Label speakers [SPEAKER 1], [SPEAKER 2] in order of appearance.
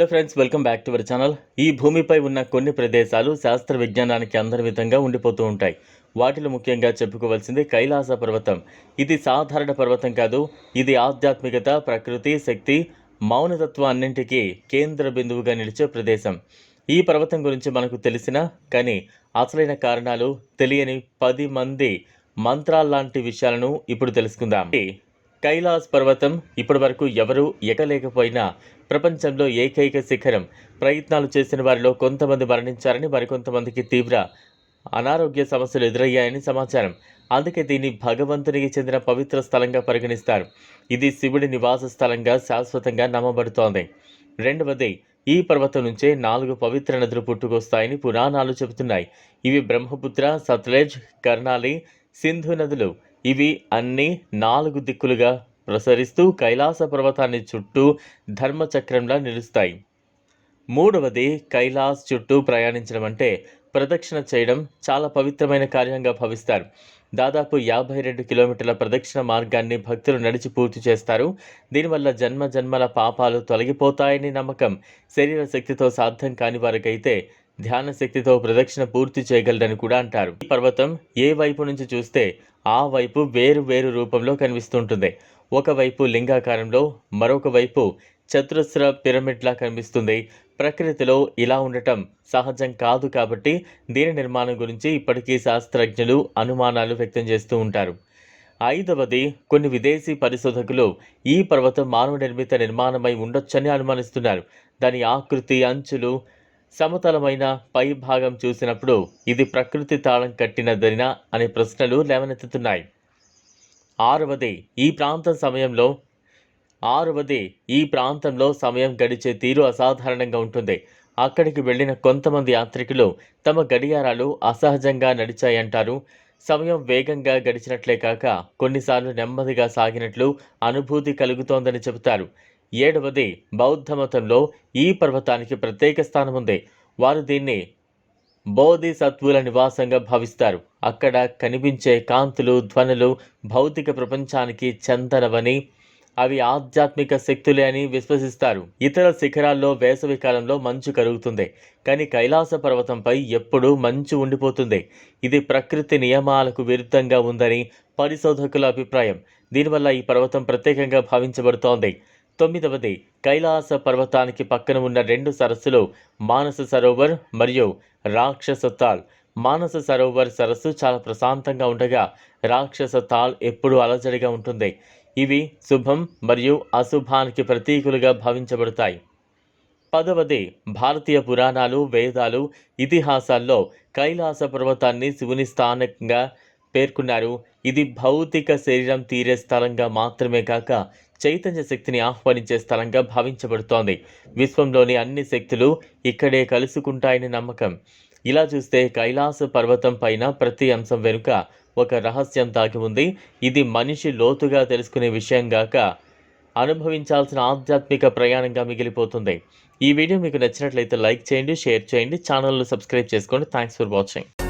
[SPEAKER 1] Hello friends welcome back to our channel ఈ భూమిపై ఉన్న కొన్ని ప్రదేశాలు శాస్త్ర విజ్ఞానానికి అందరి విధంగా ఉండిపోతూ ఉంటాయి. వాటిలో ముఖ్యంగా చెప్పుకోవాల్సింది కైలాస పర్వతం. ఇది సాధారణ పర్వతం కాదు. ఇది ఆధ్యాత్మికత ప్రకృతి శక్తి మౌనతత్వం అన్నింటికీ కేంద్ర బిందువుగా నిలిచే ప్రదేశం. ఈ పర్వతం గురించి మనకు తెలిసిన కానీ అసలైన కారణాలు తెలియని పది మంది మంత్రాల్లాంటి విషయాలను ఇప్పుడు తెలుసుకుందాం. కైలాస్ పర్వతం ఇప్పటి వరకు ఎవరూ ఎక్కలేకపోయినా ప్రపంచంలో ఏకైక శిఖరం. ప్రయత్నాలు చేసిన వారిలో కొంతమంది మరణించారని మరికొంతమందికి తీవ్ర అనారోగ్య సమస్యలు ఎదురయ్యాయని సమాచారం. అందుకే దీన్ని భగవంతునికి చెందిన పవిత్ర స్థలంగా పరిగణిస్తారు. ఇది శివుడి నివాస స్థలంగా శాశ్వతంగా నమ్మబడుతోంది రెండవది ఈ పర్వతం నుంచే నాలుగు పవిత్ర నదులు పుట్టుకొస్తాయని పురాణాలు చెబుతున్నాయి. ఇవి బ్రహ్మపుత్ర సత్లెజ్ కర్ణాలి సింధు నదులు. ఇవి అన్ని నాలుగు దిక్కులుగా ప్రసరిస్తూ కైలాస పర్వతాన్ని చుట్టూ ధర్మచక్రంలా నిలుస్తాయి. మూడవది కైలాస్ చుట్టూ ప్రయాణించడం అంటే ప్రదక్షిణ చేయడం చాలా పవిత్రమైన కార్యంగా భావిస్తారు. దాదాపు యాభై రెండు కిలోమీటర్ల ప్రదక్షిణ మార్గాన్ని భక్తులు నడిచి పూర్తి చేస్తారు. దీనివల్ల జన్మ జన్మల పాపాలు తొలగిపోతాయని నమ్మకం శరీర శక్తితో సాధ్యం కాని వారికైతే ధ్యాన శక్తితో ప్రదక్షిణ పూర్తి చేయగలడని కూడా అంటారు. ఈ పర్వతం ఏ వైపు నుంచి చూస్తే ఆ వైపు వేరు వేరు రూపంలో కనిపిస్తుంటుంది. ఒకవైపు లింగాకారంలో మరొక వైపు చతురస్ర పిరమిడ్లా కనిపిస్తుంది. ప్రకృతిలో ఇలా ఉండటం సహజం కాదు కాబట్టి దీని నిర్మాణం గురించి ఇప్పటికీ శాస్త్రజ్ఞులు అనుమానాలు వ్యక్తం చేస్తూ ఉంటారు. ఐదవది కొన్ని విదేశీ పరిశోధకులు ఈ పర్వతం మానవ నిర్మిత నిర్మాణమై ఉండొచ్చని అనుమానిస్తున్నారు. దాని ఆకృతి అంచులు సమతలమైన పై భాగం చూసినప్పుడు ఇది ప్రకృతి తాళం కట్టినదైనా అనే ప్రశ్నలు లేవనెత్తుతున్నాయి. ఆరవది ఈ ప్రాంతం సమయంలో ఆరవది ఈ ప్రాంతంలో సమయం గడిచే తీరు అసాధారణంగా ఉంటుంది. అక్కడికి వెళ్ళిన కొంతమంది యాత్రికులు తమ గడియారాలు అసహజంగా నడిచాయంటారు. సమయం వేగంగా గడిచినట్లే కాక కొన్నిసార్లు నెమ్మదిగా సాగినట్లు అనుభూతి కలుగుతోందని చెబుతారు. ఏడవది బౌద్ధ మతంలో ఈ పర్వతానికి ప్రత్యేక స్థానం ఉంది వారు దీన్ని బోధిసత్వుల నివాసంగా భావిస్తారు. అక్కడ కనిపించే కాంతులు ధ్వనులు భౌతిక ప్రపంచానికి చెందనవని అవి ఆధ్యాత్మిక శక్తులే అని విశ్వసిస్తారు. ఇతర శిఖరాల్లో వేసవి కాలంలో మంచు కరుగుతుంది. కానీ కైలాస పర్వతంపై ఎప్పుడూ మంచు ఉండిపోతుంది. ఇది ప్రకృతి నియమాలకు విరుద్ధంగా ఉందని పరిశోధకుల అభిప్రాయం. దీనివల్ల ఈ పర్వతం ప్రత్యేకంగా భావించబడుతోంది. తొమ్మిదవది కైలాస పర్వతానికి పక్కన ఉన్న రెండు సరస్సులు మానస సరోవర్ మరియు రాక్షస తాల్. మానస సరోవర్ సరస్సు చాలా ప్రశాంతంగా ఉండగా రాక్షస తాల్ ఎప్పుడూ అలజడిగా ఉంటుంది. ఇవి శుభం మరియు అశుభానికి ప్రతీకులుగా భావించబడతాయి. పదవది భారతీయ పురాణాలు వేదాలు ఇతిహాసాల్లో కైలాస పర్వతాన్ని శివుని స్థానంగా పేర్కొన్నారు. ఇది భౌతిక శరీరం తీరే స్థలంగా మాత్రమే కాక చైతన్య శక్తిని ఆహ్వానించే స్థలంగా భావించబడుతోంది. విశ్వంలోని అన్ని శక్తులు ఇక్కడే కలుసుకుంటాయని నమ్మకం. ఇలా చూస్తే కైలాస పర్వతం పైన ప్రతి అంశం వెనుక ఒక రహస్యం దాగి ఉంది. ఇది మనిషి లోతుగా తెలుసుకునే విషయం గాక అనుభవించాల్సిన ఆధ్యాత్మిక ప్రయాణంగా మిగిలిపోతుంది. ఈ వీడియో మీకు నచ్చినట్లయితే లైక్ చేయండి షేర్ చేయండి ఛానల్ను సబ్స్క్రైబ్ చేసుకోండి. Thanks for watching.